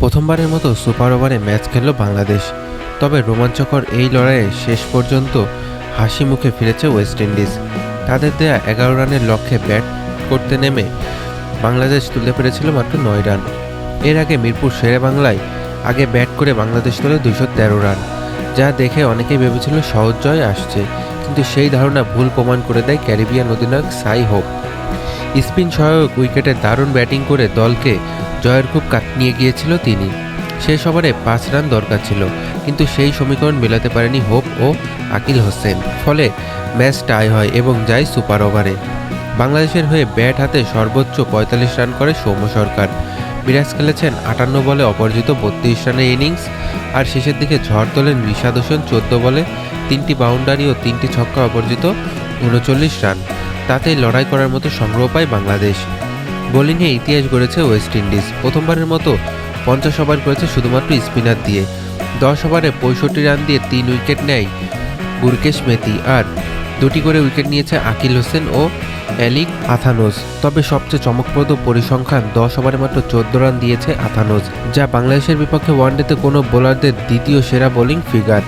প্রথমবারের মতো সুপার ওভারে ম্যাচ খেলল বাংলাদেশ। তবে রোমাঞ্চকর এই লড়াইয়ে শেষ পর্যন্ত হাসি মুখে ফিরেছে ওয়েস্ট ইন্ডিজ। তাদের দেয়া এগারো রানের লক্ষ্যে ব্যাট করতে নেমে বাংলাদেশ তুলে পেরেছিল মাত্র নয় রান। এর আগে মিরপুর শেরে বাংলায় আগে ব্যাট করে বাংলাদেশ তোলে দুশো তেরো রান, যা দেখে অনেকেই ভেবেছিল সহজ জয় আসছে, কিন্তু সেই ধারণা ভুল প্রমাণ করে দেয় ক্যারিবিয়ান অধিনায়ক সাই হোপ। স্পিন সহায়ক উইকেটে দারুণ ব্যাটিং করে দলকে জয়ের খুব কাট নিয়ে গিয়েছিল তিনি। শেষ ওভারে পাঁচ রান দরকার ছিল, কিন্তু সেই সমীকরণ মেলাতে পারেনি হোপ ও আকিল হোসেন। ফলে ম্যাচ টাই হয় এবং যায় সুপার ওভারে। বাংলাদেশের হয়ে ব্যাট হাতে সর্বোচ্চ পঁয়তাল্লিশ রান করে সৌম্য সরকার। মিরাজ খেলেছেন আটান্ন বলে অপরাজিত বত্রিশ রানের ইনিংস, আর শেষের দিকে ঝড় তোলেন রিশাদ হোসেন চোদ্দ বলে তিনটি বাউন্ডারি ও তিনটি ছক্কা অপরাজিত উনচল্লিশ রান। তাতেই লড়াই করার মতো সংগ্রহ পায় বাংলাদেশ। বোলিংয়ে ইতিহাস গড়েছে ওয়েস্ট ইন্ডিজ। প্রথমবারের মতো পঞ্চাশ ওভার করেছে শুধুমাত্র স্পিনার দিয়ে। দশ ওভারে পঁয়ষট্টি রান দিয়ে তিন উইকেট নেয় গুরকেশ মেথি আর দুটি করে উইকেট নিয়েছে আকিল হোসেন ও অ্যালিক আথানোজ। তবে সবচেয়ে চমকপ্রদ পরিসংখ্যান, দশ ওভারে মাত্র চোদ্দ রান দিয়েছে আথানোজ, যা বাংলাদেশের বিপক্ষে ওয়ানডেতে কোনো বোলারদের দ্বিতীয় সেরা বোলিং ফিগার।